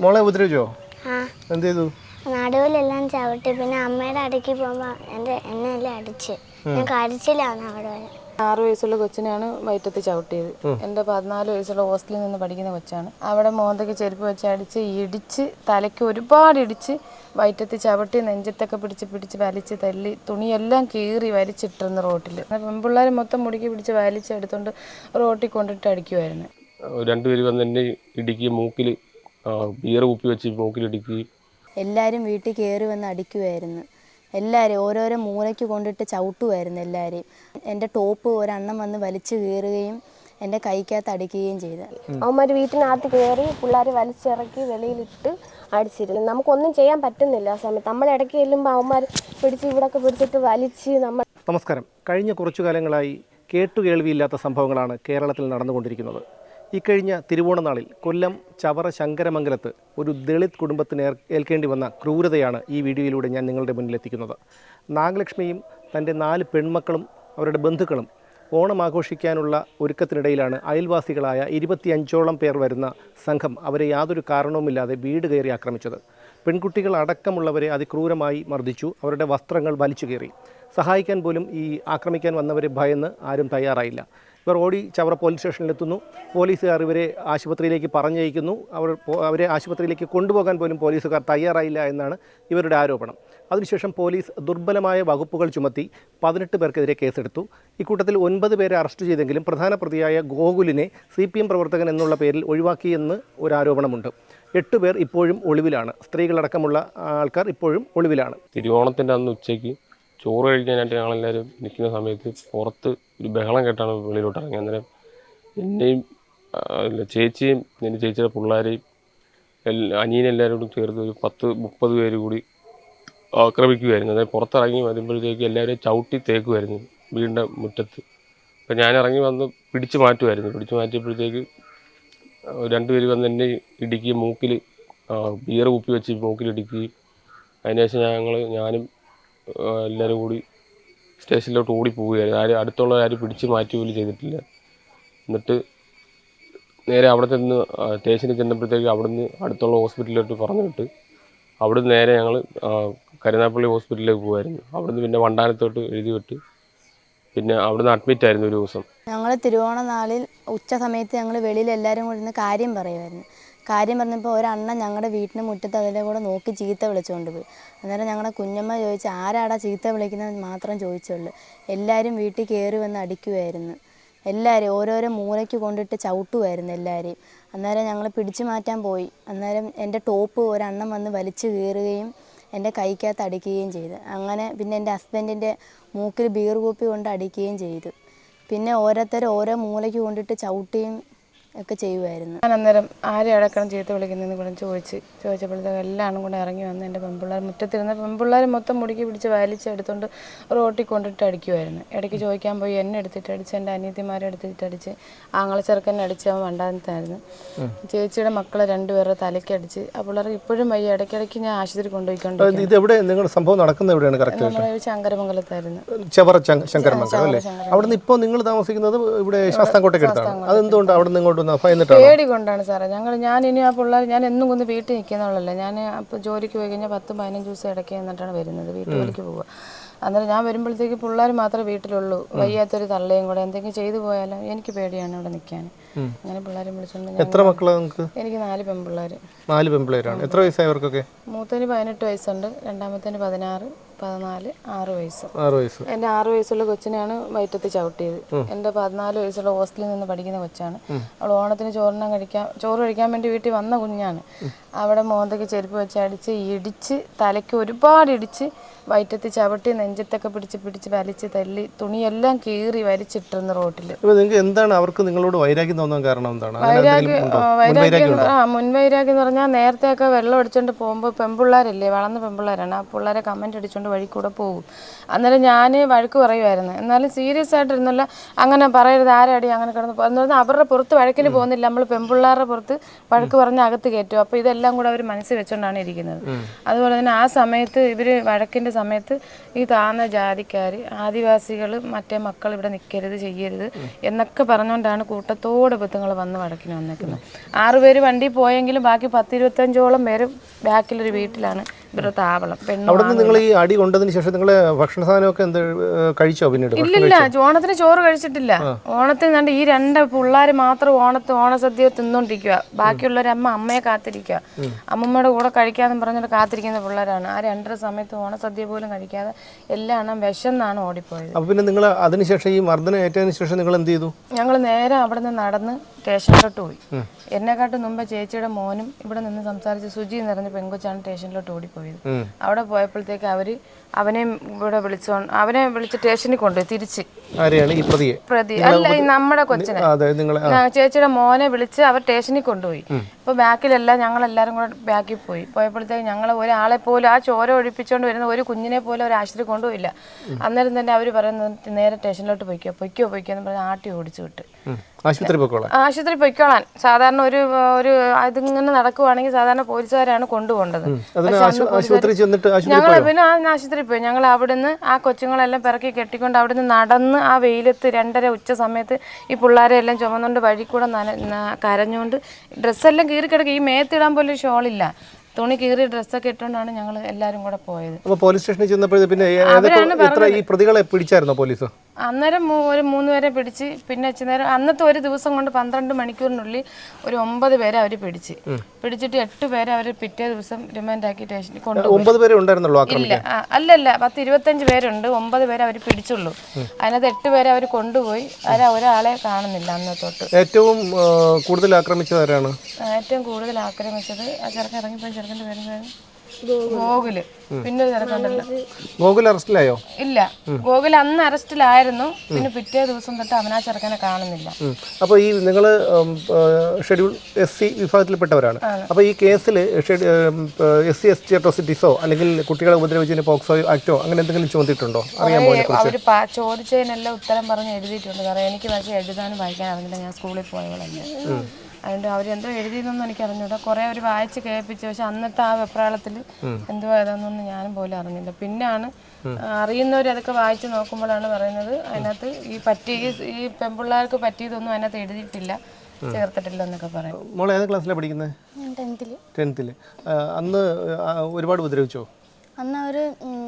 മോളെ ഉപദ്രവിച്ചോ? എന്ത് ചെയ്തു നടുവിലെല്ലാം ചവിട്ടി. പിന്നെ അമ്മയുടെ അടുക്കി പോകുമ്പോ എന്റെ എന്നെ എല്ലാം അടിച്ച് ഞാൻ കരച്ചിലാണ് അവിടെ വരെ. ആറ് വയസ്സുള്ള കൊച്ചിനെയാണ് വയറ്റത്ത് ചവിട്ടിയത്. എന്റെ പതിനാല് വയസ്സുള്ള ഹോസ്റ്റലിൽ നിന്ന് പഠിക്കുന്ന കൊച്ചാണ്. അവിടെ മോന്തയ്ക്ക് ചെരുപ്പ് വെച്ച് അടിച്ച് ഇടിച്ച് തലയ്ക്ക് ഒരുപാട് ഇടിച്ച് വയറ്റത്ത് ചവിട്ടി നെഞ്ചത്തൊക്കെ പിടിച്ച് പിടിച്ച് വലിച്ച് തല്ലി തുണിയെല്ലാം കീറി വലിച്ചിട്ടിരുന്നു റോട്ടിൽ. പെൺപിള്ളേർ മൊത്തം മുടുക്കി പിടിച്ച് വലിച്ചെടുത്തോണ്ട് റോട്ടിൽ കൊണ്ടിട്ട് അടിക്കുമായിരുന്നു രണ്ടുപേര് വന്ന് എന്നെ ഇടുക്കി മൂക്കിൽ ബിയർ കുപ്പി വെച്ച് മൂക്കിൽ ഇടുക്കി എല്ലാവരും വീട്ടിൽ കയറി വന്ന് അടിക്കുമായിരുന്നു എല്ലാവരും ഓരോരോ മൂലയ്ക്ക് കൊണ്ടിട്ട് ചവിട്ടുമായിരുന്നു എല്ലാവരെയും എന്റെ ടോപ്പ് ഒരെണ്ണം വന്ന് വലിച്ചു കീറുകയും എന്റെ കൈക്കകത്ത് അടിക്കുകയും ചെയ്തു. അവന്മാർ വീട്ടിനകത്ത് കയറി പിള്ളേർ വലിച്ചിറക്കി വെളിയിലിട്ട് അടിച്ചിരുന്നു. നമുക്കൊന്നും ചെയ്യാൻ പറ്റുന്നില്ല ആ സമയത്ത്. നമ്മൾ ഇടയ്ക്ക് ചെല്ലുമ്പോൾ അവന്മാർ പിടിച്ച് ഇവിടൊക്കെ പിടിച്ചിട്ട് വലിച്ച് നമ്മൾ നമസ്കാരം. കഴിഞ്ഞ കുറച്ചു കാലങ്ങളായി കേട്ടുകേൾവിയില്ലാത്ത സംഭവങ്ങളാണ് കേരളത്തിൽ നടന്നുകൊണ്ടിരിക്കുന്നത്. ഇക്കഴിഞ്ഞ തിരുവോണനാളിൽ കൊല്ലം ചവറ ശങ്കരമംഗലത്ത് ഒരു ദളിത് കുടുംബത്തിന് ഏൽക്കേണ്ടി വന്ന ക്രൂരതയാണ് ഈ വീഡിയോയിലൂടെ ഞാൻ നിങ്ങളുടെ മുന്നിലെത്തിക്കുന്നത് നാഗലക്ഷ്മിയും തന്റെ നാല് പെൺമക്കളും അവരുടെ ബന്ധുക്കളും ഓണം ആഘോഷിക്കാനുള്ള ഒരുക്കത്തിനിടയിലാണ് അയൽവാസികളായ ഇരുപത്തിയഞ്ചോളം പേർ വരുന്ന സംഘം അവരെ യാതൊരു കാരണവുമില്ലാതെ വീട് കയറി ആക്രമിച്ചത്. പെൺകുട്ടികൾ അടക്കമുള്ളവരെ അതിക്രൂരമായി മർദ്ദിച്ചു. അവരുടെ വസ്ത്രങ്ങൾ വലിച്ചു കയറി സഹായിക്കാൻ പോലും ഈ ആക്രമിക്കാൻ വന്നവരെ ഭയന്ന് ആരും തയ്യാറായില്ല. ഇവർ ഓടി ചവറ പോലീസ് സ്റ്റേഷനിലെത്തുന്നു. പോലീസുകാർ ഇവരെ ആശുപത്രിയിലേക്ക് പറഞ്ഞയക്കുന്നു. അവർ അവരെ ആശുപത്രിയിലേക്ക് കൊണ്ടുപോകാൻ പോലും പോലീസുകാർ തയ്യാറായില്ല എന്നാണ് ഇവരുടെ ആരോപണം. അതിനുശേഷം പോലീസ് ദുർബലമായ വകുപ്പുകൾ ചുമത്തി പതിനെട്ട് പേർക്കെതിരെ കേസെടുത്തു. ഇക്കൂട്ടത്തിൽ ഒൻപത് പേരെ അറസ്റ്റ് ചെയ്തെങ്കിലും പ്രധാന പ്രതിയായ ഗോകുലിനെ സി പി എം പ്രവർത്തകൻ എന്നുള്ള പേരിൽ ഒഴിവാക്കിയെന്ന് ഒരു ആരോപണമുണ്ട് എട്ട് പേർ ഇപ്പോഴും ഒളിവിലാണ്. സ്ത്രീകളടക്കമുള്ള ആൾക്കാർ ഇപ്പോഴും ഒളിവിലാണ്. തിരുവോണത്തിന്റെ അന്ന് ഉച്ചയ്ക്ക് ചോറ് കഴിക്കാനായിട്ട് ഞങ്ങളെല്ലാവരും നിൽക്കുന്ന സമയത്ത് പുറത്ത് ഒരു ബഹളം കേട്ടാണ് വെളിയിലോട്ട് ഇറങ്ങി അന്നേരം എന്നെയും ചേച്ചിയും എന്റെ ചേച്ചിയുടെ പിള്ളേരെയും എല്ലാ അനിയനെല്ലാവരും കൂടി ചേർത്ത് ഒരു പത്ത് മുപ്പത് പേര് കൂടി ആക്രമിക്കുമായിരുന്നു അതായത് പുറത്തിറങ്ങി വരുമ്പോഴത്തേക്ക് എല്ലാവരെയും ചവിട്ടി തേക്കുമായിരുന്നു വീടിന്റെ മുറ്റത്ത്. അപ്പം ഞാൻ ഇറങ്ങി വന്ന് പിടിച്ചു മാറ്റുമായിരുന്നു പിടിച്ചു മാറ്റിയപ്പോഴത്തേക്ക് രണ്ടുപേര് വന്ന് എന്നെ ഇടുക്കി മൂക്കിൽ ബിയർ കുപ്പി വെച്ച് മൂക്കിൽ ഇടുക്കി അതിനുശേഷം ഞങ്ങൾ ഞാനും എല്ലാവരും കൂടി സ്റ്റേഷനിലോട്ട് ഓടി പോവുകയായിരുന്നു ആരും അടുത്തുള്ള ആരും പിടിച്ച് മാറ്റി പോലും ചെയ്തിട്ടില്ല. എന്നിട്ട് നേരെ അവിടെ ചെന്ന് സ്റ്റേഷനിൽ ചെന്നപ്പോഴത്തേക്ക് അവിടുന്ന് അടുത്തുള്ള ഹോസ്പിറ്റലിലോട്ട് പറഞ്ഞു വിട്ട് അവിടുന്ന് നേരെ ഞങ്ങൾ കരുനാപ്പള്ളി ഹോസ്പിറ്റലിലേക്ക് പോകുമായിരുന്നു അവിടുന്ന് പിന്നെ വണ്ടാനത്തോട്ട് എഴുതി വിട്ട് പിന്നെ അവിടുന്ന് അഡ്മിറ്റ് ആയിരുന്നു ഒരു ദിവസം. ഞങ്ങൾ തിരുവോണ നാളിൽ ഉച്ച സമയത്ത് ഞങ്ങൾ വെളിയിൽ എല്ലാവരും കൂടി കാര്യം പറയുമായിരുന്നു. കാര്യം പറഞ്ഞപ്പോൾ ഒരണ്ണൻ ഞങ്ങളുടെ വീട്ടിന് മുറ്റത്ത് അതിന്റെ കൂടെ നോക്കി ചീത്ത വിളിച്ചുകൊണ്ട് പോയി. അന്നേരം ഞങ്ങളുടെ കുഞ്ഞമ്മ ചോദിച്ചു ആരാടാ ചീത്ത വിളിക്കുന്നത് മാത്രം ചോദിച്ചുള്ളൂ എല്ലാവരും വീട്ടിൽ കയറി വന്ന് അടിക്കുമായിരുന്നു എല്ലാവരും ഓരോരോ മൂലയ്ക്ക് കൊണ്ടിട്ട് ചവിട്ടുമായിരുന്നു എല്ലാവരെയും അന്നേരം ഞങ്ങൾ പിടിച്ചു മാറ്റാൻ പോയി. അന്നേരം എന്റെ ടോപ്പ് ഒരെണ്ണം വന്ന് വലിച്ചു കീറുകയും എന്റെ കൈക്കകത്ത് അടിക്കുകയും ചെയ്തു. അങ്ങനെ പിന്നെ എന്റെ ഹസ്ബൻഡിന്റെ മൂക്കിൽ ബീർ കൂപ്പി കൊണ്ട് അടിക്കുകയും ചെയ്തു. പിന്നെ ഓരോരുത്തർ ഓരോ മൂലയ്ക്ക് കൊണ്ടിട്ട് ചവിട്ടുകയും ഒക്കെ ചെയ്യുമായിരുന്നു ഞാൻ അന്നേരം ആരെ അടക്കണം ചീത്ത വിളിക്കുന്നതെന്ന് കൂടെ ചോദിച്ച് ചോദിച്ചപ്പോഴത്തേക്ക് എല്ലാവരും കൂടെ ഇറങ്ങി വന്ന് എന്റെ പെൺപിള്ളേർ മുറ്റത്തിരുന്ന പെൺപിള്ളേർ മൊത്തം മുടുക്കി പിടിച്ച് വലിച്ചെടുത്തോണ്ട് റോട്ടിൽ കൊണ്ടിട്ട് അടിക്കുമായിരുന്നു ഇടയ്ക്ക് ചോദിക്കാൻ പോയി എന്നെ എടുത്തിട്ട് അടിച്ച് എന്റെ അനിയത്തിമാരെ എടുത്തിട്ട് അടിച്ച് ആങ്ങളെ ചെറുക്കനെ അടിച്ച് അവൻ വണ്ടാനത്തായിരുന്നു. ചേച്ചിയുടെ മക്കളെ രണ്ടുപേരുടെ തലയ്ക്ക് അടിച്ച് ആ പിള്ളേർ ഇപ്പോഴും വയ്യ. ഇടയ്ക്കിടയ്ക്ക് ഞാൻ ആശുപത്രി കൊണ്ടുപോയിക്കൊണ്ട് ഇത് എവിടെ നിങ്ങളുടെ സംഭവം നടക്കുന്നത് എവിടെയാണ് കറക്റ്റ് ശങ്കരമംഗലത്തായിരുന്നു. ചവറ ശങ്കരമംഗലം അല്ലേ? ഇപ്പോൾ നിങ്ങൾ താമസിക്കുന്നത് ഇവിടെ ശാസ്താംകോട്ടയ്ക്ക് അടുത്താണ്. അതെന്തുകൊണ്ട് അവിടെ നിന്ന് ഇങ്ങോട്ട് ഭയന്നിട്ടാണ് പേടി കൊണ്ടാണ് സാറേ. ഞങ്ങൾ ഞാൻ ഇനി ആ പിള്ളേർ ഞാൻ എന്നും കൊന്ന് വീട്ടിൽ നിൽക്കുന്നുള്ളല്ല ഞാൻ അപ്പോൾ ജോലിക്ക് പോയി കഴിഞ്ഞാൽ പത്തും പതിനഞ്ച് ദിവസം ഇടയ്ക്ക് എന്നിട്ടാണ് വരുന്നത്. വീട്ടു ജോലിക്ക് പോവുക അന്നേരം ഞാൻ വരുമ്പോഴത്തേക്ക് പിള്ളേർ മാത്രമേ വീട്ടിലുള്ളൂ. വയ്യാത്തൊരു തള്ളയും കൂടെ എന്തെങ്കിലും ചെയ്തു പോയാലോ? എനിക്ക് പേടിയാണ് ഇവിടെ നിൽക്കാൻ. അങ്ങനെ പിള്ളേരെ വിളിച്ചുകൊണ്ട് എത്ര നിങ്ങൾക്ക്? എനിക്ക് നാല് പെൺപിള്ളേർ നാല് പെൺപിള്ളേരാണ്. എത്ര വയസ്സായവർക്കൊക്കെ മൂത്തതിന് പതിനെട്ട് വയസ്സുണ്ട്. രണ്ടാമത്തേന് പതിനാറ്. പതിനാല് ആറ് വയസ്സ്. ആറ് വയസ്സ്. എന്റെ ആറ് വയസ്സുള്ള കൊച്ചിനെയാണ് വയറ്റത്ത് ചവിട്ടിയത്. എന്റെ പതിനാല് വയസ്സുള്ള ഹോസ്റ്റലിൽ നിന്ന് പഠിക്കുന്ന കൊച്ചാണ്. അവൾ ഓണത്തിന് ചോറിനം കഴിക്കാൻ ചോറ് കഴിക്കാൻ വേണ്ടി വീട്ടിൽ വന്ന കുഞ്ഞാണ്. അവിടെ മോന്തയ്ക്ക് ചെരുപ്പ് വെച്ച് അടിച്ച് ഇടിച്ച് തലയ്ക്ക് ഒരുപാട് ഇടിച്ച് വയറ്റത്ത് ചവിട്ടി നെഞ്ചത്തൊക്കെ പിടിച്ച് പിടിച്ച് വലിച്ച് തല്ലി തുണിയെല്ലാം കീറി വലിച്ചിട്ടിരുന്നു റോട്ടിൽ. നിങ്ങൾക്ക് എന്താണ് അവർക്ക് നിങ്ങളോട് വൈരാഗ്യം തോന്നാൻ കാരണം എന്താണ്? വൈരാഗ്യം ആ മുൻവൈരാഗ്യം എന്ന് പറഞ്ഞാൽ നേരത്തെയൊക്കെ വെള്ളം അടിച്ചോണ്ട് പോകുമ്പോൾ പെൺപിള്ളേരല്ലേ വളർന്ന പെൺപിള്ളേരാണ് ആ പിള്ളേരെ കമന്റ് അടിച്ചോണ്ട് വഴി കൂടെ പോകും. അന്നേരം ഞാൻ വഴക്ക് പറയുമായിരുന്നു എന്നാലും സീരിയസ് ആയിട്ടിരുന്നല്ല അങ്ങനെ പറയരുത് ആരടി അങ്ങനെ കിടന്ന് എന്ന് പറഞ്ഞാൽ അവരുടെ പുറത്ത് വഴക്കിന് പോകുന്നില്ല. നമ്മൾ പെൺപിള്ളേരുടെ പുറത്ത് വഴക്ക് പറഞ്ഞ് അകത്ത് കയറ്റും. അപ്പോൾ ഇതെല്ലാം കൂടെ അവർ മനസ്സിൽ വെച്ചുകൊണ്ടാണ് ഇരിക്കുന്നത്. അതുപോലെ തന്നെ ആ സമയത്ത് ഇവർ വഴക്കിന്റെ സമയത്ത് ഈ താന്ന ജാതിക്കാർ ആദിവാസികൾ മറ്റേ മക്കൾ ഇവിടെ നിൽക്കരുത് ചെയ്യരുത് എന്നൊക്കെ പറഞ്ഞുകൊണ്ടാണ് കൂട്ടത്തോടെ ബന്ധങ്ങൾ വന്ന് വഴക്കിന് വന്നേക്കുന്നത്. ആറുപേര് വണ്ടി പോയെങ്കിലും ബാക്കി പത്തിരുപത്തഞ്ചോളം പേര് ബാക്കിലൊരു വീട്ടിലാണ്. ഇവരുടെ താവളം. പെണ്ണും അവിടെ നിന്ന് നിങ്ങൾ ഈ അടി കൊണ്ടതിന് ശേഷം നിങ്ങൾ ഭക്ഷണ സാധനമൊക്കെ എന്ത് കഴിച്ചോ പിന്നീട്? ഇല്ലില്ല ഓണത്തിന് ചോറ് കഴിച്ചിട്ടില്ല. ഓണത്തിന് കണ്ട് ഈ രണ്ട് പിള്ളേർ മാത്രം ഓണത്ത് ഓണസദ്യ തിന്നോണ്ടിരിക്കുക ബാക്കിയുള്ളവർ അമ്മ അമ്മയെ കാത്തിരിക്കുക അമ്മമ്മയുടെ കൂടെ കഴിക്കാന്ന് പറഞ്ഞിട്ട് കാത്തിരിക്കുന്ന പിള്ളേരാണ്. ആ രണ്ടര സമയത്ത് ഓണസദ്യ പോലും കഴിക്കാതെ എല്ലാം എണ്ണം വിശന്നാണ് ഓടിപ്പോയത്. അപ്പൊ പിന്നെ നിങ്ങൾ അതിനുശേഷം ഈ മർദ്ദനം ഏറ്റതിന് ശേഷം നിങ്ങൾ എന്ത് ചെയ്തു? ഞങ്ങൾ നേരെ അവിടെ നിന്ന് നടന്ന് സ്റ്റേഷനിലോട്ട് പോയി. എന്നെക്കാട്ടും മുമ്പ് ചേച്ചിയുടെ മോനും ഇവിടെ നിന്ന് സംസാരിച്ച് സുജി എന്ന് പറഞ്ഞ പെങ്കൊച്ചാണ് സ്റ്റേഷനിലോട്ട് ഓടിപ്പോയത് അവിടെ പോയപ്പോഴത്തേക്ക് അവർ അവനെ ഇവിടെ വിളിച്ചോ അവനെ വിളിച്ച് സ്റ്റേഷനിൽ കൊണ്ടുപോയി തിരിച്ച്. പ്രതി അല്ല നമ്മുടെ കൊച്ചിനെ. ചേച്ചിയുടെ മോനെ വിളിച്ച് അവർ സ്റ്റേഷനിൽ കൊണ്ടുപോയി. ഇപ്പൊ ബാക്കിലെല്ലാം ഞങ്ങൾ എല്ലാരും കൂടെ ബാക്കിൽ പോയി. പോയപ്പോഴത്തേക്ക് ഞങ്ങൾ ഒരാളെ പോലും ആ ചോര ഒഴിപ്പിച്ചുകൊണ്ട് വരുന്ന ഒരു കുഞ്ഞിനെ പോലും ഒരു ആശുപത്രി കൊണ്ടുപോയില്ല. അന്നേരം തന്നെ അവർ പറയുന്നത് നേരെ സ്റ്റേഷനിലോട്ട് പൊയ്ക്കോ പൊയ്ക്കോ പൊയ്ക്കോ എന്ന് പറഞ്ഞ് ആട്ടി ഓടിച്ചു വിട്ട്. ആശുപത്രി പോയിക്കോളാൻ ആശുപത്രി പോയിക്കോളാൻ. സാധാരണ ഒരു ഒരു അതിങ്ങനെ നടക്കുവാണെങ്കിൽ സാധാരണ പോലീസുകാരാണ് കൊണ്ടുപോകേണ്ടത് ഞങ്ങൾ പിന്നെ ആ ആശുപത്രി പോയി. ഞങ്ങൾ അവിടുന്ന് ആ കൊച്ചുങ്ങളെല്ലാം പിറക്കി കെട്ടിക്കൊണ്ട് അവിടുന്ന് നടന്ന് ആ വെയിലത്ത് രണ്ടര ഉച്ച സമയത്ത് ഈ പിള്ളേരെ എല്ലാം ചുമന്നുകൊണ്ട് വഴി കൂടെ കരഞ്ഞുകൊണ്ട് ഡ്രസ്സെല്ലാം കീറി കിടക്കുക. ഈ മേത്തിടാൻ പോലും ഷോളില്ല. തുണി കീറി ഡ്രസ്സൊക്കെ ഇട്ടുകൊണ്ടാണ് ഞങ്ങൾ എല്ലാവരും കൂടെ പോയത്. അപ്പോൾ പോലീസ് സ്റ്റേഷനിൽ ചെന്നപ്പോൾ പിന്നെ പ്രതികളെ പിടിച്ചായിരുന്നോ പോലീസ്? അന്നേരം ഒരു മൂന്ന് പേരെ പിടിച്ച് പിന്നെ നേരം അന്നത്തെ ഒരു ദിവസം കൊണ്ട് പന്ത്രണ്ട് മണിക്കൂറിനുള്ളിൽ ഒരു ഒമ്പത് പേരെ അവർ പിടിച്ച്. പിടിച്ചിട്ട് എട്ട് പേരെ അവർ പിറ്റേ ദിവസം റിമാൻഡ് ആക്കി സ്റ്റേഷനിൽ കൊണ്ടുപോയി. ആക്രമണം ഇല്ല അല്ലല്ല പത്ത് ഇരുപത്തഞ്ച് പേരുണ്ട് ഒമ്പത് പേരെ അവർ പിടിച്ചുള്ളൂ. അതിനകത്ത് എട്ട് പേരെ അവർ കൊണ്ടുപോയി അതിൽ ഒരാളെ കാണുന്നില്ല അന്ന് തൊട്ട് ഏറ്റവും കൂടുതൽ ആക്രമിച്ചത് ആരാണ്? ഏറ്റവും കൂടുതൽ ആക്രമിച്ചത് ആ ചെറുക്കൻ ഇറങ്ങിപ്പോയി ചെറുക്കന്റെ പേര് ഗോകുൽ. പിന്നെ ഒരു ചെറുക്കണ്ടല്ലോ ഗോകുൽ അറസ്റ്റിലായോ? ഇല്ല. ഗോകുൽ അന്ന് അറസ്റ്റിലായിരുന്നു. പിന്നെ പിറ്റേ ദിവസം തൊട്ട് അവനാ ചെറുക്കനെ കാണുന്നില്ല. അപ്പോൾ ഈ നിങ്ങൾ ഷെഡ്യൂൾ എസ് സി വിഭാഗത്തിൽപ്പെട്ടവരാണ്. അപ്പോൾ ഈ കേസിൽ എസ് സി എസ് ടി അട്രോസിറ്റീസോ അല്ലെങ്കിൽ കുട്ടികളെ ഉപദ്രവിച്ചതിന് പോക്സോ ആക്ടോ അങ്ങനെ എന്തെങ്കിലും ചുമത്തിയിട്ടുണ്ടോ? അറിയാൻ അവർ ചോദിച്ചതിനെല്ലാം ഉത്തരം പറഞ്ഞ് എഴുതിയിട്ടുണ്ട്. കാരണം എനിക്ക് പക്ഷേ എഴുതാനും വായിക്കാൻ അറിഞ്ഞില്ല. ഞാൻ സ്കൂളിൽ പോയവളല്ലേ. അതുകൊണ്ട് അവരെന്തോ എഴുതിയെന്നൊന്നും എനിക്ക് അറിഞ്ഞൂടാ കുറേ അവർ വായിച്ച് കേൾപ്പിച്ചു. പക്ഷെ അന്നത്തെ ആ വെപ്രാളത്തിൽ എന്തോ ഏതാണെന്നൊന്നും ഞാനും പോലും അറിഞ്ഞില്ല. പിന്നാണ് അറിയുന്നവർ അതൊക്കെ വായിച്ച് നോക്കുമ്പോഴാണ് പറയുന്നത് അതിനകത്ത് ഈ പറ്റി ഈ- പെമ്പിള്ളേർക്ക് പെൺപിള്ളേർക്ക് പറ്റിയതൊന്നും അതിനകത്ത് എഴുതിയിട്ടില്ല. ചേർത്തിട്ടില്ല എന്നൊക്കെ പറയാം. മോൾ ഏത് ക്ലാസ്സിലാണ് പഠിക്കുന്നത് ടെൻത്തിൽ അന്ന് ഒരുപാട് ഉപദ്രവിച്ചോ? അന്ന് അവർ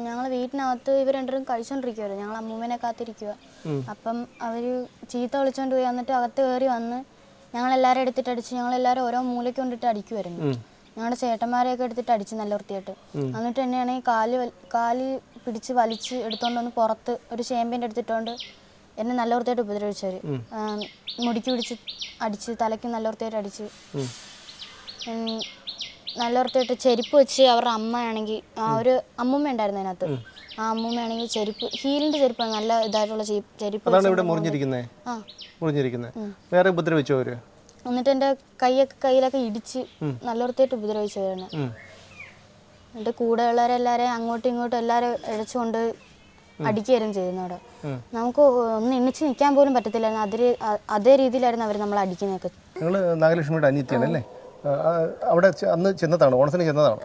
ഞങ്ങൾ വീട്ടിനകത്ത് ഇവർ രണ്ടുപേരും കഴിച്ചോണ്ടിരിക്കുവായിരുന്നു ഞങ്ങൾ അമ്മൂമ്മനെ കാത്തിരിക്കുക അപ്പം അവർ ചീത്ത വിളിച്ചോണ്ട് പോയി. എന്നിട്ട് അകത്ത് കയറി വന്ന് ഞങ്ങളെല്ലാവരും എടുത്തിട്ട് അടിച്ച് ഞങ്ങളെല്ലാവരും ഓരോ മൂലയ്ക്ക് കൊണ്ടിട്ട് അടിക്കുമായിരുന്നു ഞങ്ങളുടെ ചേട്ടന്മാരെയൊക്കെ എടുത്തിട്ട് അടിച്ച് നല്ല വൃത്തിയായിട്ട്. എന്നിട്ട് തന്നെയാണ് ഈ കാൽ കാൽ പിടിച്ച് വലിച്ച് എടുത്തോണ്ട് വന്ന് പുറത്ത് ഒരു ചേമ്പിന്റെ എടുത്തിട്ടോണ്ട് എന്നെ നല്ല വൃത്തിയായിട്ട് ഉപദ്രവിച്ചവർ മുടിക്ക് പിടിച്ച് അടിച്ച് തലയ്ക്ക് നല്ല വൃത്തിയായിട്ട് അടിച്ച്. നല്ല വൃത്തിയായിട്ട് ചെരുപ്പ് വെച്ച് അവരുടെ അമ്മയാണെങ്കിൽ ആ ഒരു അമ്മൂമ്മ ഉണ്ടായിരുന്നു അതിനകത്ത് ആ അമ്മൂമ്മയാണെങ്കിൽ ചെരുപ്പ് ഹീലിന്റെ ചെരുപ്പാണ് നല്ല ഇതായിട്ടുള്ള ചെ- ചെരുപ്പ് അതാണ് ഇവിടെ മുറിഞ്ഞിരിക്കുന്നത് ആ. മുറിഞ്ഞിരിക്കുന്നത് വേറെ ഉപദ്രവിച്ചോ അവർ? എന്നിട്ട് എന്റെ കൈയൊക്കെ കയ്യിലൊക്കെ ഇടിച്ച് നല്ല വൃത്തിയായിട്ട് ഉപദ്രവിച്ചവരാണ്. ഉം. എന്നിട്ട് കൂടെയുള്ളവരെല്ലാവരെയും അങ്ങോട്ടും ഇങ്ങോട്ടും എല്ലാവരും ഇഴച്ചുകൊണ്ട് അടിക്കുകയായിരുന്നു ചെയ്യുന്നത് അവിടെ. നമുക്ക് ഒന്ന് എണ്ണിച്ച് നിൽക്കാൻ പോലും പറ്റത്തില്ലായിരുന്നു. അതേ അതേ രീതിയിലായിരുന്നു അവർ നമ്മളെ അടിക്കുന്നതൊക്കെ. നിങ്ങൾ നാഗലക്ഷ്മിയുടെ അനിയത്തിയാണ് അല്ലേ അവിടെ അന്ന് ചെന്നതാണ് ഓണത്തിന് ചെന്നതാണ്.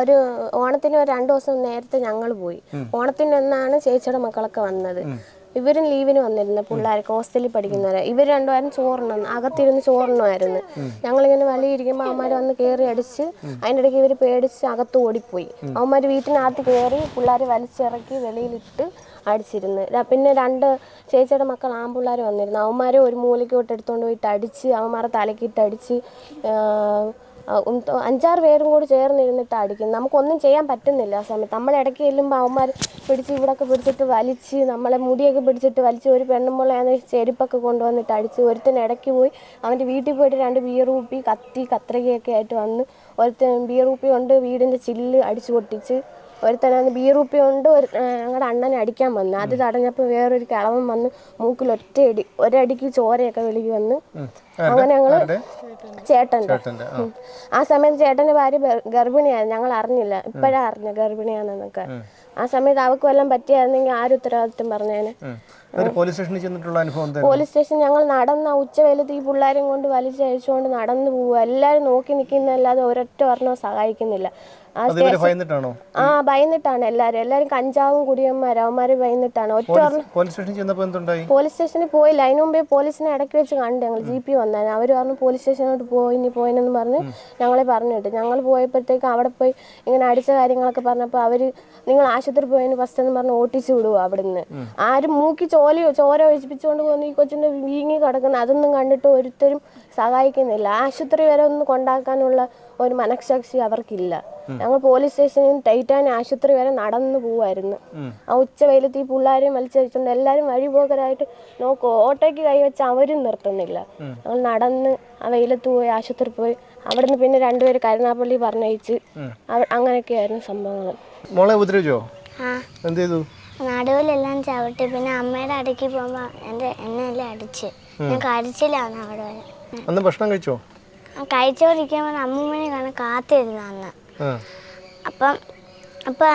ഒരു ഓണത്തിന് ഒരു രണ്ടു ദിവസം നേരത്തെ ഞങ്ങൾ പോയി. ഓണത്തിന് എന്നാണ് ചേച്ചിയുടെ മക്കളൊക്കെ വന്നത്. ഇവരും ലീവിന് വന്നിരുന്നു പിള്ളേർക്ക് ഹോസ്റ്റലിൽ പഠിക്കുന്നവരെ. ഇവർ രണ്ടുപേരും ചോറിനു അകത്തിരുന്ന് ചോറിനുമായിരുന്നു. ഞങ്ങളിങ്ങനെ വലിയിരിക്കുമ്പോൾ അവന്മാർ വന്ന് കയറി അടിച്ച് അതിന്റെ ഇടയ്ക്ക് ഇവർ പേടിച്ച് അകത്ത് ഓടിപ്പോയി. അവന്മാർ വീട്ടിനകത്ത് കയറി പിള്ളേർ വലിച്ചിറക്കി വെളിയിലിട്ട് അടിച്ചിരുന്ന് പിന്നെ രണ്ട് ചേച്ചിയുടെ മക്കൾ ആമ്പിള്ളേർ വന്നിരുന്നു. അവന്മാരെ ഒരു മൂലയ്ക്കോട്ട് എടുത്തുകൊണ്ട് പോയിട്ട് അടിച്ച് അവന്മാരെ തലക്കിട്ട് അടിച്ച് അഞ്ചാറ് പേരും കൂടി ചേർന്നിരുന്നിട്ട് അടിക്കും നമുക്കൊന്നും ചെയ്യാൻ പറ്റുന്നില്ല ആ സമയത്ത്. നമ്മൾ ഇടയ്ക്ക് ചെല്ലുമ്പോൾ അവന്മാർ പിടിച്ച് ഇവിടൊക്കെ പിടിച്ചിട്ട് വലിച്ച് നമ്മളെ മുടിയൊക്കെ പിടിച്ചിട്ട് വലിച്ച് ഒരു പെണ്ണുമ്പോളെ ചെരുപ്പൊക്കെ കൊണ്ടുവന്നിട്ട് അടിച്ച് ഒരുത്തൻ ഇടയ്ക്ക് പോയി അവന്റെ വീട്ടിൽ പോയിട്ട് രണ്ട് ബിയർ കത്തി കത്രികയൊക്കെ ആയിട്ട് വന്ന് ഒരുത്തൻ ബിയർ കൊണ്ട് വീടിന്റെ ചില്ല് അടിച്ചു പൊട്ടിച്ച് ഒരുത്തനാണ് ബി റൂപ്പി കൊണ്ട് ഒരു ഞങ്ങളുടെ അണ്ണനെ അടിക്കാൻ വന്നു. അത് തടഞ്ഞപ്പോൾ വേറൊരു കിളവൻ വന്ന് മൂക്കിൽ ഒറ്റയടി ഒരടിക്ക് ചോരയൊക്കെ വിളിക്ക് വന്ന് അങ്ങനെ ഞങ്ങൾ ചേട്ടന്റെ ആ. സമയത്ത് ചേട്ടന്റെ ഭാര്യ ഗർ- ഗർഭിണിയായിരുന്നു ഞങ്ങൾ അറിഞ്ഞില്ല. ഇപ്പോഴാണ് അറിഞ്ഞ ഗർഭിണിയാണെന്നൊക്കെ. ആ സമയത്ത് അവൾക്ക് വല്ലതും പറ്റിയായിരുന്നെങ്കിൽ ആരും ഉത്തരവാദിത്വം പറഞ്ഞേനെ. പോലീസ് സ്റ്റേഷനിൽ ചെന്നിട്ടുള്ള അനുഭവം പോലീസ് സ്റ്റേഷൻ ഞങ്ങൾ നടന്ന ഉച്ചവേലത്ത് ഈ പിള്ളേരും കൊണ്ട് വലിച്ചയച്ചുകൊണ്ട് നടന്നു പോവുക. എല്ലാവരും നോക്കി നിൽക്കുന്നല്ലാതെ ഒരൊറ്റ പറഞ്ഞോ സഹായിക്കുന്നില്ല. ആ ഭയന്നിട്ടാണോ? എല്ലാരും. എല്ലാരും കഞ്ചാവും കുടിയും അവന്മാര് ഭയന്നിട്ടാണ്. ഒറ്റ പോലീസ് സ്റ്റേഷനിൽ പോയില്ല. അതിന് മുമ്പേ പോലീസിനെ ഇടയ്ക്ക് വെച്ച് കണ്ടു ഞങ്ങൾ ജി പി വന്നു അവർ പറഞ്ഞു പോലീസ് സ്റ്റേഷനോട്ട് പോയി ഇനി പോയിനെന്ന് പറഞ്ഞ് ഞങ്ങളെ പറഞ്ഞിട്ട്. ഞങ്ങൾ പോയപ്പോഴത്തേക്ക് അവിടെ പോയി ഇങ്ങനെ അടിച്ച കാര്യങ്ങളൊക്കെ പറഞ്ഞപ്പോൾ അവർ നിങ്ങൾ ആശുപത്രി പോയതിന് ഫസ്റ്റ് എന്ന് പറഞ്ഞ് ഓട്ടിച്ച് വിടുവോ അവിടുന്ന്? ആരും മൂക്കി ചോലയോ ചോര ഒഴിപ്പിച്ചുകൊണ്ട് പോകുന്ന ഈ കൊച്ചിന്റെ വീങ്ങി കിടക്കുന്ന അതൊന്നും കണ്ടിട്ട് ഒരുത്തരും സഹായിക്കുന്നില്ല. ആശുപത്രി വരെ ഒന്ന് കൊണ്ടാക്കാനുള്ള ഒരു മനഃസാക്ഷി അവർക്കില്ല. ഞങ്ങൾ പോലീസ് സ്റ്റേഷനിൽ നിന്ന് ടൈറ്റാൻ ആശുപത്രി വരെ നടന്നു പോവായിരുന്നു. ആ ഉച്ച വെയിലത്ത് ഈ പിള്ളേരെയും വലിച്ചടിച്ചുകൊണ്ട് എല്ലാവരും വഴിപോക്കരായിട്ട് നോക്കൂ ഓട്ടോയ്ക്ക് കൈവച്ച് അവരും നിർത്തുന്നില്ല. ഞങ്ങൾ നടന്ന് ആ വെയിലത്ത് പോയി ആശുപത്രി പോയി അവിടുന്ന് പിന്നെ രണ്ടുപേര് കരുനാപ്പള്ളി പറഞ്ഞയച്ച് അവ- അങ്ങനെയൊക്കെയായിരുന്നു സംഭവങ്ങൾ മോളെ ഉപദ്രവിച്ചോ? ആ. എന്ത് ചെയ്തു? നടുവിലെല്ലാം ചവിട്ടി പിന്നെ അമ്മയുടെ അടുക്കി പോകുമ്പോൾ എന്റെ എന്നെ എല്ലാം അടിച്ച്. ഞാൻ കരച്ചിലാണ് അവിടെ വരെ. അന്ന് ഭക്ഷണം കഴിച്ചോ? കഴിച്ചുകൊണ്ടിരിക്കുമ്പോൾ അമ്മൂമ്മനെ കാണാൻ കാത്തിരുന്നു അന്ന്. അപ്പം അപ്പൊ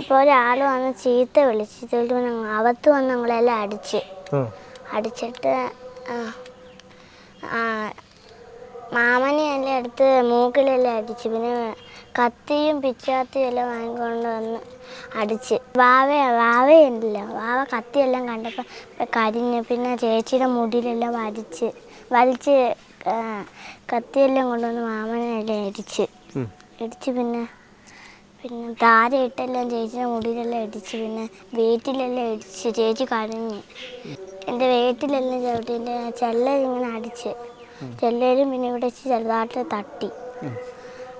അപ്പോൾ ഒരാൾ വന്ന് ചീത്ത വിളിച്ച് ചീത്ത ഞങ്ങൾ വന്ന് ഞങ്ങളെല്ലാം അടിച്ച്. അടിച്ചിട്ട് മാമനെ എല്ലാം എടുത്ത് മൂക്കിലെല്ലാം അടിച്ച് പിന്നെ കത്തിയും പിച്ചാത്തിയും എല്ലാം വാങ്ങിക്കൊണ്ട് വന്ന് അടിച്ച്. വാവ വാവയുണ്ടല്ലോ. വാവ കത്തിയെല്ലാം കണ്ടപ്പോൾ കരിഞ്ഞ് പിന്നെ ചേച്ചിയുടെ മുടിയിലെല്ലാം വലിച്ച് വലിച്ച് കത്തിയെല്ലാം കൊണ്ടുവന്ന് മാമനെല്ലാം ഇടിച്ച്. ഇടിച്ച് പിന്നെ പിന്നെ താര ഇട്ടെല്ലാം ചേച്ചിയുടെ മുടിയിലെല്ലാം ഇടിച്ച് പിന്നെ വേറ്റിലെല്ലാം ഇടിച്ച് ചേച്ചി കരഞ്ഞ്. എന്റെ വേറ്റിലെല്ലാം ചവിട്ടി എന്റെ ചെല്ലിങ്ങനെ അടിച്ച്. ചെല്ലേലും പിന്നെ ഇവിടെ വെച്ച് ചെറുതായിട്ട് തട്ടി.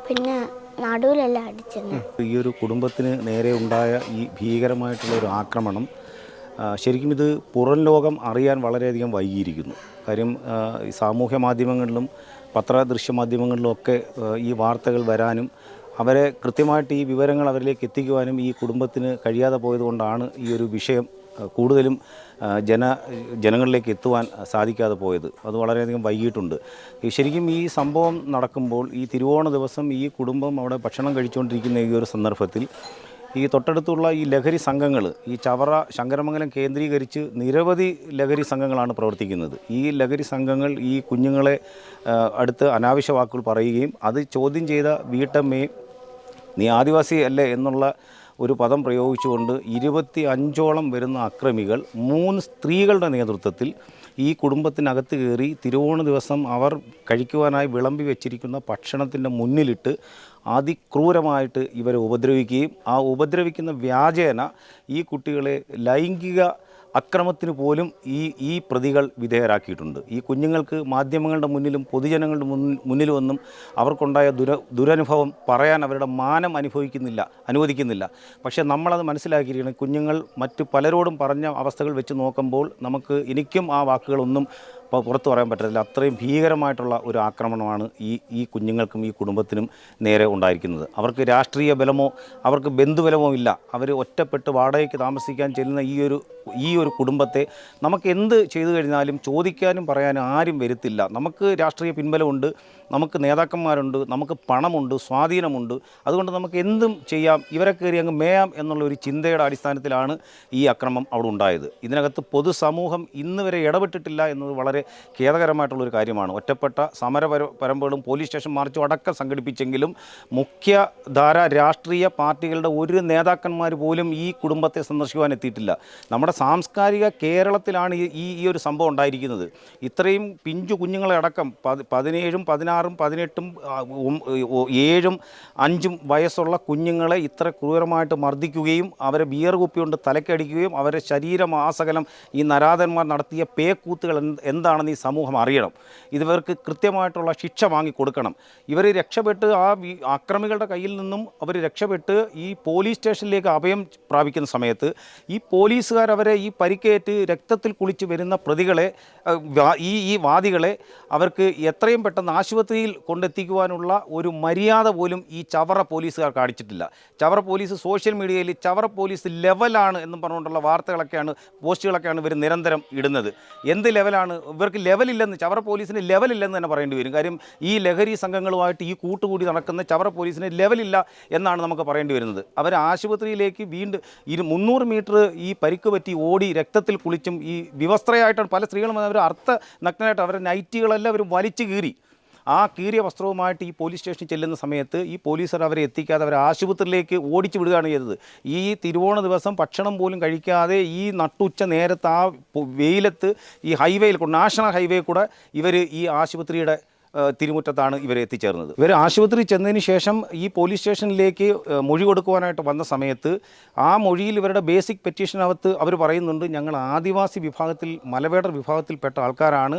പിന്നെ നടുവിലെല്ലാം അടിച്ചെന്ന്. ഈ ഒരു കുടുംബത്തിന് നേരെ ഉണ്ടായ ഈ ഭീകരമായിട്ടുള്ള ഒരു ആക്രമണം ശരിക്കും ഇത് പുറം ലോകം അറിയാൻ വളരെയധികം വൈകിയിരിക്കുന്നു. കാര്യം സാമൂഹ്യ മാധ്യമങ്ങളിലും പത്ര ദൃശ്യമാധ്യമങ്ങളിലും ഒക്കെ ഈ വാർത്തകൾ വരാനും അവരെ കൃത്യമായിട്ട് ഈ വിവരങ്ങൾ അവരിലേക്ക് എത്തിക്കുവാനും ഈ കുടുംബത്തിന് കഴിയാതെ പോയതുകൊണ്ടാണ് ഈ ഒരു വിഷയം കൂടുതലും ജന ജനങ്ങളിലേക്ക് എത്തുവാൻ സാധിക്കാതെ പോയത്. അത് വളരെയധികം വൈകിട്ടുണ്ട് ശരിക്കും ഈ സംഭവം നടക്കുമ്പോൾ ഈ തിരുവോണ ദിവസം ഈ കുടുംബം അവിടെ ഭക്ഷണം കഴിച്ചുകൊണ്ടിരിക്കുന്ന ഈ ഒരു സന്ദർഭത്തിൽ ഈ തൊട്ടടുത്തുള്ള ഈ ലഹരി സംഘങ്ങൾ ഈ ചവറ ശങ്കരമംഗലം കേന്ദ്രീകരിച്ച് നിരവധി ലഹരി സംഘങ്ങളാണ് പ്രവർത്തിക്കുന്നത്. ഈ ലഹരി സംഘങ്ങൾ ഈ കുഞ്ഞുങ്ങളെ അടുത്ത് അനാവശ്യ വാക്കുകൾ പറയുകയും അത് ചോദ്യം ചെയ്ത വീട്ടമ്മയും നീ ആദിവാസി അല്ലേ? എന്നുള്ള ഒരു പദം പ്രയോഗിച്ചുകൊണ്ട് ഇരുപത്തി അഞ്ചോളം വരുന്ന അക്രമികൾ മൂന്ന് സ്ത്രീകളുടെ നേതൃത്വത്തിൽ ഈ കുടുംബത്തിനകത്ത് കയറി തിരുവോണ ദിവസം അവർ കഴിക്കുവാനായി വിളമ്പി വെച്ചിരിക്കുന്ന ഭക്ഷണത്തിന്റെ മുന്നിലിട്ട് അതിക്രൂരമായിട്ട് ഇവരെ ഉപദ്രവിക്കുകയും ആ ഉപദ്രവിക്കുന്ന വ്യാജേന ഈ കുട്ടികളെ ലൈംഗിക അക്രമത്തിന് പോലും ഈ ഈ പ്രതികൾ വിധേയരാക്കിയിട്ടുണ്ട്. ഈ കുഞ്ഞുങ്ങൾക്ക് മാധ്യമങ്ങളുടെ മുന്നിലും പൊതുജനങ്ങളുടെ മുന്നിലും ഒന്നും അവർക്കുണ്ടായ ദുര ദുരനുഭവം പറയാൻ അവരുടെ മാനം അനുഭവിക്കുന്നില്ല അനുവദിക്കുന്നില്ല. പക്ഷേ നമ്മളത് മനസ്സിലാക്കിയിരിക്കണം. കുഞ്ഞുങ്ങൾ മറ്റു പലരോടും പറഞ്ഞ അവസ്ഥകൾ വെച്ച് നോക്കുമ്പോൾ നമുക്ക് എനിക്കും ആ വാക്കുകളൊന്നും പ- പുറത്ത് പറയാൻ പറ്റത്തില്ല. അത്രയും ഭീകരമായിട്ടുള്ള ഒരു ആക്രമണമാണ് ഈ ഈ കുഞ്ഞുങ്ങൾക്കും ഈ കുടുംബത്തിനും നേരെ ഉണ്ടായിരിക്കുന്നത്. അവർക്ക് രാഷ്ട്രീയ ബലമോ അവർക്ക് ബന്ധുബലമോ ഇല്ല. അവർ ഒറ്റപ്പെട്ട് വാടകയ്ക്ക് താമസിക്കാൻ ചെല്ലുന്ന ഈ ഒരു ഈ ഒരു കുടുംബത്തെ നമുക്ക് എന്ത് ചെയ്തു കഴിഞ്ഞാലും ചോദിക്കാനും പറയാനും ആരും വരുത്തില്ല. നമുക്ക് രാഷ്ട്രീയ പിൻബലമുണ്ട് നമുക്ക് നേതാക്കന്മാരുണ്ട് നമുക്ക് പണമുണ്ട് സ്വാധീനമുണ്ട്. അതുകൊണ്ട് നമുക്ക് എന്തും ചെയ്യാം ഇവരെ കയറി അങ്ങ് മേയാം എന്നുള്ള ഒരു ചിന്തയുടെ അടിസ്ഥാനത്തിലാണ് ഈ അക്രമം അവിടെ ഉണ്ടായത്. ഇതിനകത്ത് പൊതുസമൂഹം ഇന്ന് വരെ ഇടപെട്ടിട്ടില്ല എന്നത് വളരെ ഖേദകരമായിട്ടുള്ളൊരു കാര്യമാണ്. ഒറ്റപ്പെട്ട സമര പര- പരമ്പുകളും പോലീസ് സ്റ്റേഷൻ മാർച്ചും അടക്കം സംഘടിപ്പിച്ചെങ്കിലും മുഖ്യധാര രാഷ്ട്രീയ പാർട്ടികളുടെ ഒരു നേതാക്കന്മാർ പോലും ഈ കുടുംബത്തെ സന്ദർശിക്കുവാൻ എത്തിയിട്ടില്ല. നമ്മുടെ സാംസ്കാരിക കേരളത്തിലാണ് ഈ ഈ- ഒരു സംഭവം ഉണ്ടായിരിക്കുന്നത്. ഇത്രയും പിഞ്ചു കുഞ്ഞുങ്ങളെ അടക്കം പതി- പതിനേഴും പതിനാറും പതിനെട്ടും ഏഴും അഞ്ചും വയസ്സുള്ള കുഞ്ഞുങ്ങളെ ഇത്ര ക്രൂരമായിട്ട് മർദ്ദിക്കുകയും അവരെ ബിയർ കുപ്പി കൊണ്ട് തലക്കടിക്കുകയും അവരെ ശരീരം ആസകലം ഈ നരാധന്മാർ നടത്തിയ പേക്കൂത്തുകൾ എന്ത് എന്താണെന്ന് ഈ സമൂഹം അറിയണം. ഇവർക്ക് കൃത്യമായിട്ടുള്ള ശിക്ഷ വാങ്ങിക്കൊടുക്കണം. ഇവർ രക്ഷപ്പെട്ട് ആ അക്രമികളുടെ കയ്യിൽ നിന്നും അവർ രക്ഷപ്പെട്ട് ഈ പോലീസ് സ്റ്റേഷനിലേക്ക് അഭയം പ്രാപിക്കുന്ന സമയത്ത് ഈ പോലീസുകാർ അവരെ ഈ പരിക്കേറ്റ് രക്തത്തിൽ കുളിച്ച് വരുന്ന പ്രതികളെ ഈ ഈ വാദികളെ അവർക്ക് എത്രയും പെട്ടെന്ന് ആശുപത്രിയിൽ കൊണ്ടെത്തിക്കുവാനുള്ള ഒരു മര്യാദ പോലും ഈ ചവറ പോലീസുകാർ കാണിച്ചിട്ടില്ല. ചവറ പോലീസ് സോഷ്യൽ മീഡിയയിൽ ചവറ പോലീസ് ലെവലാണ് എന്നും പറഞ്ഞുകൊണ്ടുള്ള വാർത്തകളൊക്കെയാണ് പോസ്റ്റുകളൊക്കെയാണ് ഇവർ നിരന്തരം ഇടുന്നത്. എന്ത് ലെവലാണ് ഇവർക്ക് ലെവലില്ലെന്ന് ചവറ പോലീസിന് ലെവലില്ലെന്ന് തന്നെ പറയേണ്ടി വരും. കാര്യം ഈ ലഹരി സംഘങ്ങളുമായിട്ട് ഈ കൂട്ടുകൂടി നടക്കുന്ന ചവറ പോലീസിന് ലെവലില്ല എന്നാണ് നമുക്ക് പറയേണ്ടി വരുന്നത്. അവർ ആശുപത്രിയിലേക്ക് വീണ്ടും ഇരു മുന്നൂറ് മീറ്റർ ഈ പരിക്ക് പറ്റി ഓടി രക്തത്തിൽ കുളിച്ചും ഈ വിവസ്ത്രയായിട്ടാണ് പല സ്ത്രീകളും അവർ അർത്ഥ നഗ്നരായിട്ട് അവരുടെ നൈറ്റികളെല്ലാം അവർ വലിച്ചു കീറി. ആ കീറിയ വസ്ത്രവുമായിട്ട് ഈ പോലീസ് സ്റ്റേഷനിൽ ചെല്ലുന്ന സമയത്ത് ഈ പോലീസർ അവരെ എത്തിക്കാതെ അവരെ ആശുപത്രിയിലേക്ക് ഓടിച്ചു വിടുകയാണ് ചെയ്തത്. ഈ തിരുവോണ ദിവസം ഭക്ഷണം പോലും കഴിക്കാതെ ഈ നട്ടുച്ച നേരത്ത് ആ വെയിലത്ത് ഈ ഹൈവേയിൽ നാഷണൽ ഹൈവേ കൂടെ ഇവർ ഈ ആശുപത്രിയുടെ തിരുമുറ്റത്താണ് ഇവർ എത്തിച്ചേർന്നത്. ഇവർ ആശുപത്രി ചെന്നതിന് ശേഷം ഈ പോലീസ് സ്റ്റേഷനിലേക്ക് മൊഴി കൊടുക്കുവാനായിട്ട് വന്ന സമയത്ത് ആ മൊഴിയിൽ ഇവരുടെ ബേസിക് പെറ്റീഷനകത്ത് അവർ പറയുന്നുണ്ട് ഞങ്ങൾ ആദിവാസി വിഭാഗത്തിൽ മലവേടർ വിഭാഗത്തിൽപ്പെട്ട ആൾക്കാരാണ്.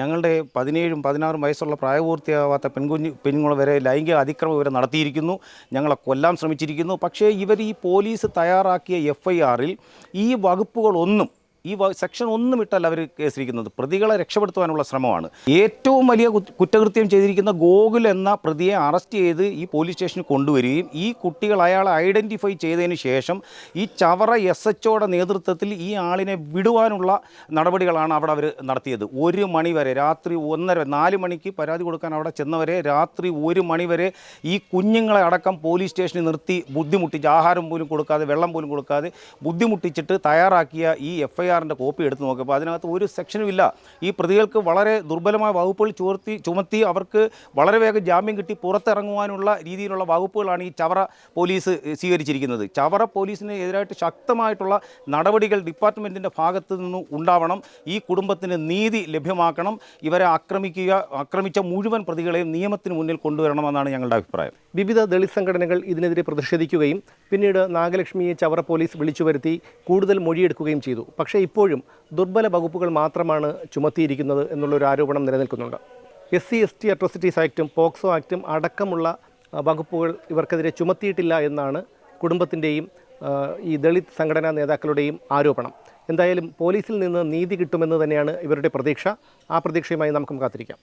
ഞങ്ങളുടെ പതിനേഴും പതിനാറും വയസ്സുള്ള പ്രായപൂർത്തിയാവാത്ത പെൺകുഞ്ഞ് പെണ്ണുങ്ങൾ വരെ ലൈംഗിക അതിക്രമം ഇവരെ നടത്തിയിരിക്കുന്നു. ഞങ്ങളെ കൊല്ലാൻ ശ്രമിച്ചിരിക്കുന്നു. പക്ഷേ ഇവർ ഈ പോലീസ് തയ്യാറാക്കിയ എഫ്ഐആറിൽ ഈ വകുപ്പുകളൊന്നും ഈ സെക്ഷൻ ഒന്നും ഇട്ടല്ല അവർ കേസിരിക്കുന്നത്. പ്രതികളെ രക്ഷപ്പെടുത്തുവാനുള്ള ശ്രമമാണ്. ഏറ്റവും വലിയ കുറ്റകൃത്യം ചെയ്തിരിക്കുന്ന ഗോകുൽ എന്ന പ്രതിയെ അറസ്റ്റ് ചെയ്ത് ഈ പോലീസ് സ്റ്റേഷനിൽ കൊണ്ടുവരികയും ഈ കുട്ടികൾ അയാളെ ഐഡന്റിഫൈ ചെയ്തതിന് ശേഷം ഈ ചവറ എസ് എച്ച്ഒയുടെ നേതൃത്വത്തിൽ ഈ ആളിനെ വിടുവാനുള്ള നടപടികളാണ് അവിടെ അവർ നടത്തിയത്. ഒരു മണി വരെ രാത്രി ഒന്നര നാല് മണിക്ക് പരാതി കൊടുക്കാൻ അവിടെ ചെന്നവരെ രാത്രി ഒരു മണി വരെ ഈ കുഞ്ഞുങ്ങളെ അടക്കം പോലീസ് സ്റ്റേഷനിൽ നിർത്തി ബുദ്ധിമുട്ടിച്ച് ആഹാരം പോലും കൊടുക്കാതെ വെള്ളം പോലും കൊടുക്കാതെ ബുദ്ധിമുട്ടിച്ചിട്ട് തയ്യാറാക്കിയ ഈ എഫ് ഐ ആറിന്റെ കോപ്പി എടുത്ത് നോക്കിയപ്പോൾ അതിനകത്ത് ഒരു സെക്ഷനും ഇല്ല. ഈ പ്രതികൾക്ക് വളരെ ദുർബലമായ വകുപ്പുകൾ ചുമത്തി ചുമത്തി അവർക്ക് വളരെ വേഗം ജാമ്യം കിട്ടി പുറത്തിറങ്ങുവാനുള്ള രീതിയിലുള്ള വകുപ്പുകളാണ് ഈ ചവറ പോലീസ് സ്വീകരിച്ചിരിക്കുന്നത്. ചവറ പോലീസിന് എതിരായിട്ട് ശക്തമായിട്ടുള്ള നടപടികൾ ഡിപ്പാർട്ട്മെന്റിന്റെ ഭാഗത്തു നിന്നും ഉണ്ടാവണം. ഈ കുടുംബത്തിന് നീതി ലഭ്യമാക്കണം. ഇവരെ ആക്രമിക്കുക ആക്രമിച്ച മുഴുവൻ പ്രതികളെയും നിയമത്തിന് മുന്നിൽ കൊണ്ടുവരണമെന്നാണ് ഞങ്ങളുടെ അഭിപ്രായം. വിവിധ ദളിത് സംഘടനകൾ ഇതിനെതിരെ പ്രതിഷേധിക്കുകയും പിന്നീട് നാഗലക്ഷ്മിയെ ചവറ പോലീസ് വിളിച്ചു വരുത്തി കൂടുതൽ മൊഴിയെടുക്കുകയും ചെയ്തു. പക്ഷേ ഇപ്പോഴും ദുർബല വകുപ്പുകൾ മാത്രമാണ് ചുമത്തിയിരിക്കുന്നത് എന്നുള്ളൊരു ആരോപണം നിലനിൽക്കുന്നുണ്ട്. S C S T atrocities ആക്റ്റും POCSO ആക്റ്റും അടക്കമുള്ള വകുപ്പുകൾ ഇവർക്കെതിരെ ചുമത്തിയിട്ടില്ല എന്നാണ് കുടുംബത്തിന്റെയും ഈ ദളിത് സംഘടനാ നേതാക്കളുടെയും ആരോപണം. എന്തായാലും പോലീസിൽ നിന്ന് നീതി കിട്ടുമെന്ന് തന്നെയാണ് ഇവരുടെ പ്രതീക്ഷ. ആ പ്രതീക്ഷയുമായി നമുക്കും കാത്തിരിക്കാം.